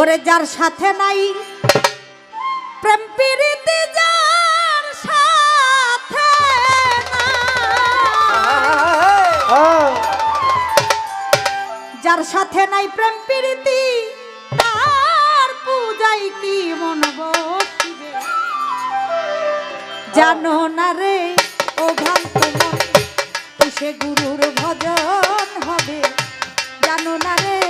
ওরে যার সাথে নাই, প্রেম প্রীতি যার সাথে যার সাথে নাই প্রেম প্রীতি, তার পূজাই কি মন বসবে? জানো না রে, ও ভক্ত মন, কিসে গুরুর ভজন হবে? জানো না রে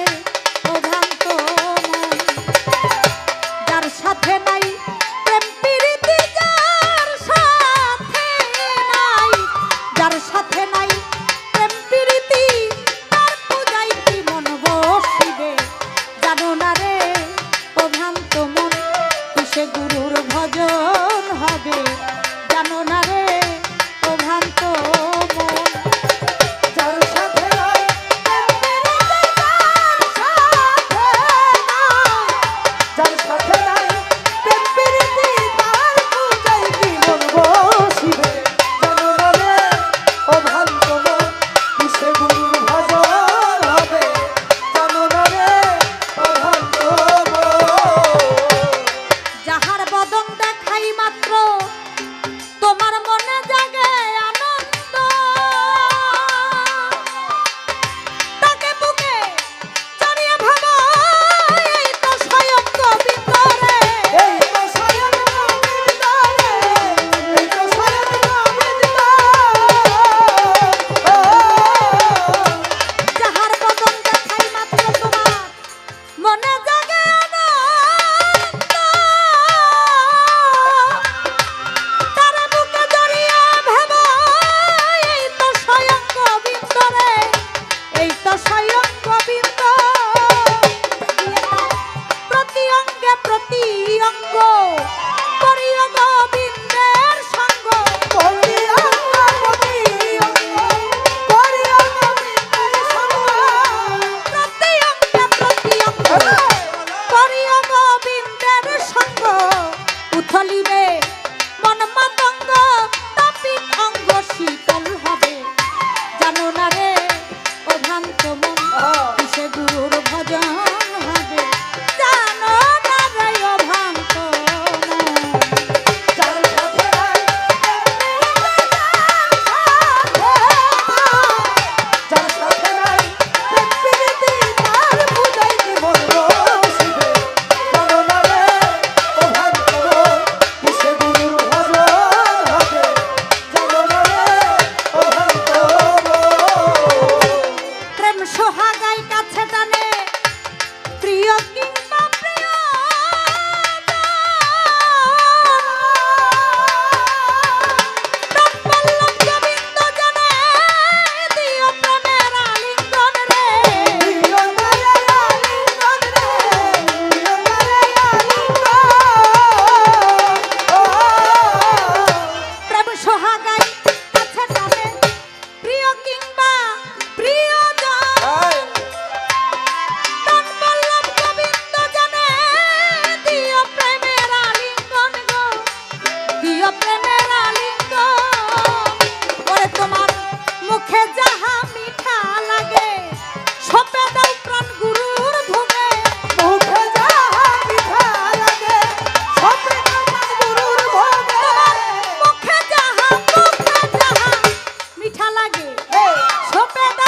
pé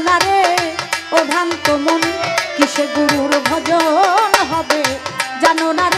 না রে ও ভ্রান্ত মন কিসে গুরুর ভজন হবে? জানো না